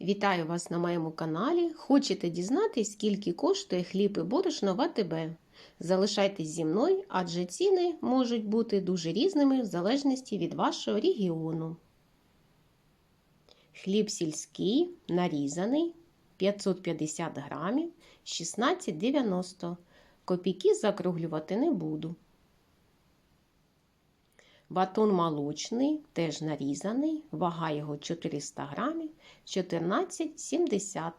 Вітаю вас на моєму каналі. Хочете дізнатись, скільки коштує хліб і борошно в АТБ? Залишайтесь зі мною, адже ціни можуть бути дуже різними в залежності від вашого регіону. Хліб сільський нарізаний 550 грамів 16,90. Копійки закруглювати не буду. Батон молочний, теж нарізаний, вага його 400 грамів, 14,70.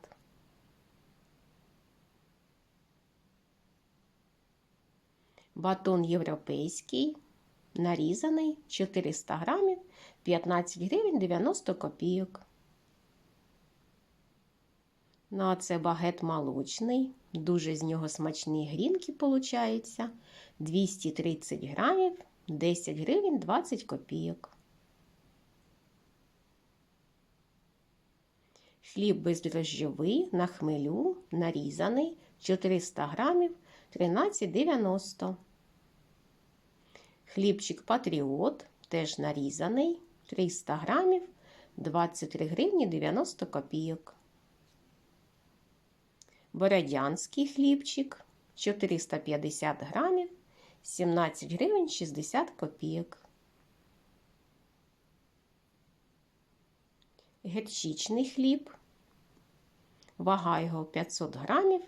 Батон європейський, нарізаний, 400 грамів, 15 гривень 90 копійок. Ну, а це багет молочний, дуже з нього смачні грінки получаються, 230 грамів, 10 гривень 20 копійок. Хліб бездрожжєвий на хмелю нарізаний 400 грамів 13,90. Хлібчик Патріот теж нарізаний 300 грамів 23 гривні 90 копійок. Бородянський хлібчик 450 грамів 17 гривень 60 копійок. Герчичний хліб. Вага його 500 грамів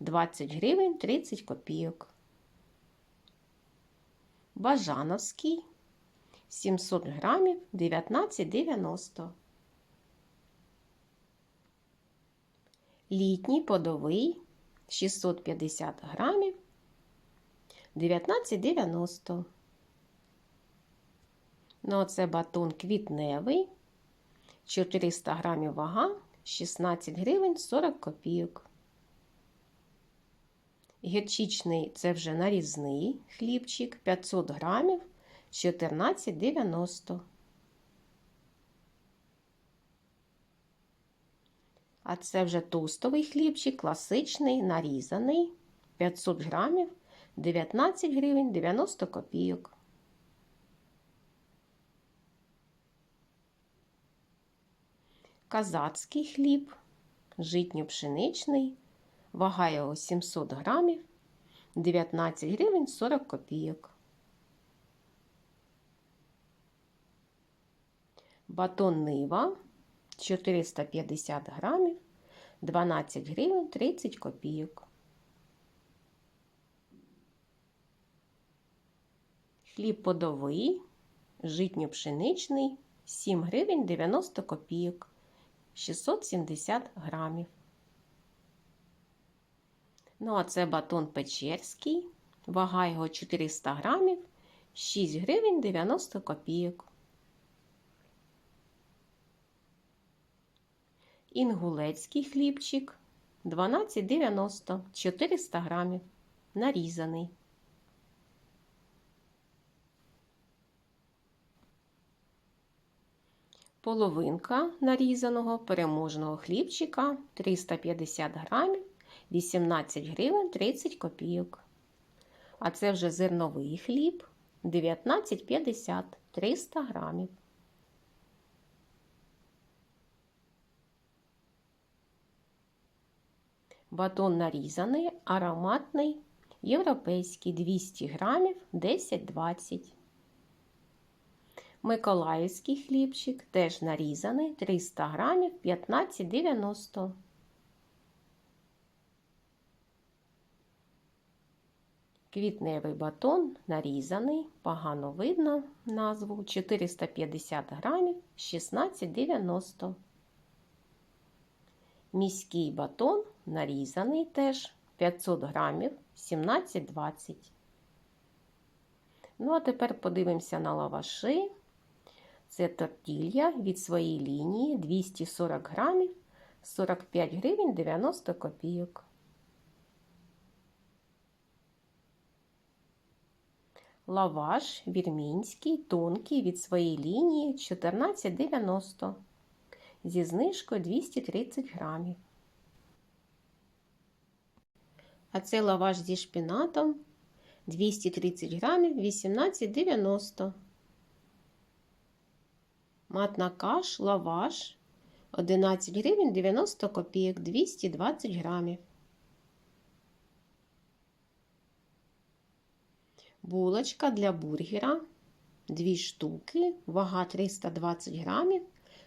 20 гривень 30 копійок. Бажановський 700 грамів 19,90. Літній подовий 650 грамів 19,90. Ну, оце батон квітневий. 400 грамів вага, 16 гривень 40 копійок. Гірчичний це вже нарізний хлібчик 500 грамів 14,90. А це вже тостовий хлібчик, класичний, нарізаний 500 грамів 19 гривень 90 копійок. Казацький хліб, житньо-пшеничний, вага його 700 грамів, 19 гривень 40 копійок. Батон нива 450 грамів, 12 гривень 30 копійок. Хліб подовий, житньо-пшеничний 7 гривень 90 копійок, 670 грамів. Ну, а це батон печерський, вага його 400 грамів, 6 гривень 90 копійок. Інгулецький хлібчик 12,90 400 грамів, нарізаний. Половинка нарізаного переможного хлібчика 350 грамів, 18 гривень 30 копійок. А це вже зерновий хліб 19,50 300 грамів. Батон нарізаний, ароматний, європейський 200 грамів 10-20. Миколаївський хлібчик теж нарізаний 300 грамів 15,90. Квітневий батон нарізаний, погано видно назву 450 грамів 16,90. Міський батон нарізаний теж 500 грамів 17,20. Ну, а тепер подивимося на лаваши. Це тортілья від своєї лінії 240 грамів 45 гривень 90 копійок. Лаваш вірмінський, тонкий від своєї лінії 14,90 зі знижкою 230 грамів. А це лаваш зі шпінатом 230 грамів 18,90. Матна каш, лаваш 11 гривень 90 копійок 220 грамів. Булочка для бургера 2 штуки, вага 320 грамів,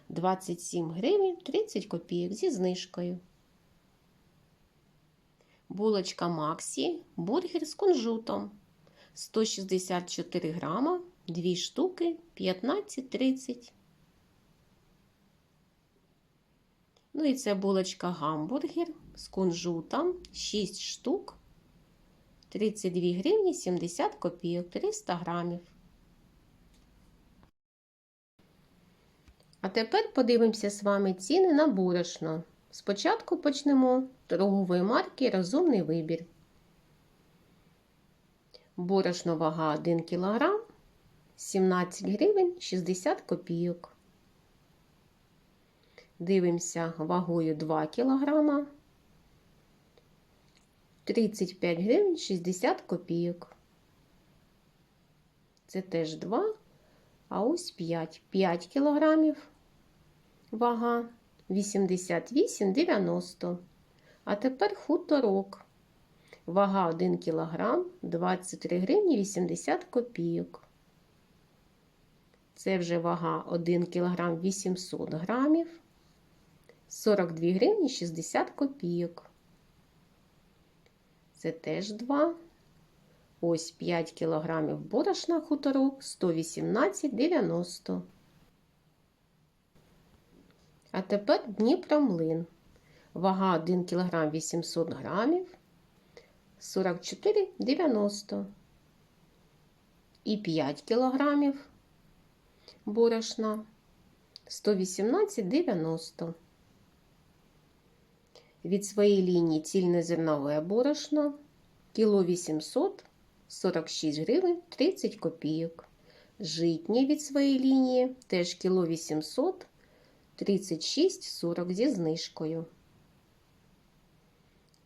27 гривень 30 копійок зі знижкою. Булочка Максі, бургер з кунжутом 164 грама, 2 штуки 15,30. Ну і це булочка гамбургер з кунжутом 6 штук 32 гривні 70 копійок 300 грамів. А тепер подивимося з вами ціни на борошно. Спочатку почнемо торгової марки Розумний вибір. Борошно вага 1 кг 17 гривень 60 копійок. Дивимося вагою 2 кг 35 гривень 60 копійок. Це теж 2, а ось 5. 5 кілограмів вага 88,90. А тепер хуторок. Вага 1 кг 23 гривні 80 копійок. Це вже вага 1 кг 800 грамів. 42 гривні 60 копійок. Це теж 2. Ось 5 кілограмів борошна хуторок 118,90. А тепер Дніпромлин. Вага 1 кг 800 грамів 44,90. І 5 кілограмів борошна 118,90. Від своєї лінії цільнозернове борошно кіло 800 46 гривень 30 копійок. Житнє від своєї лінії теж кіло 800 36,40 зі знижкою.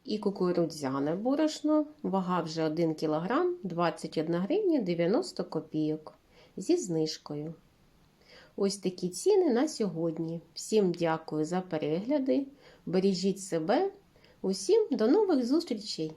І кукурудзяне борошно, вага вже 1 кг 21 гривня 90 копійок зі знижкою. Ось такі ціни на сьогодні. Всім дякую за перегляди. Бережіть себе. Усім до нових зустрічей!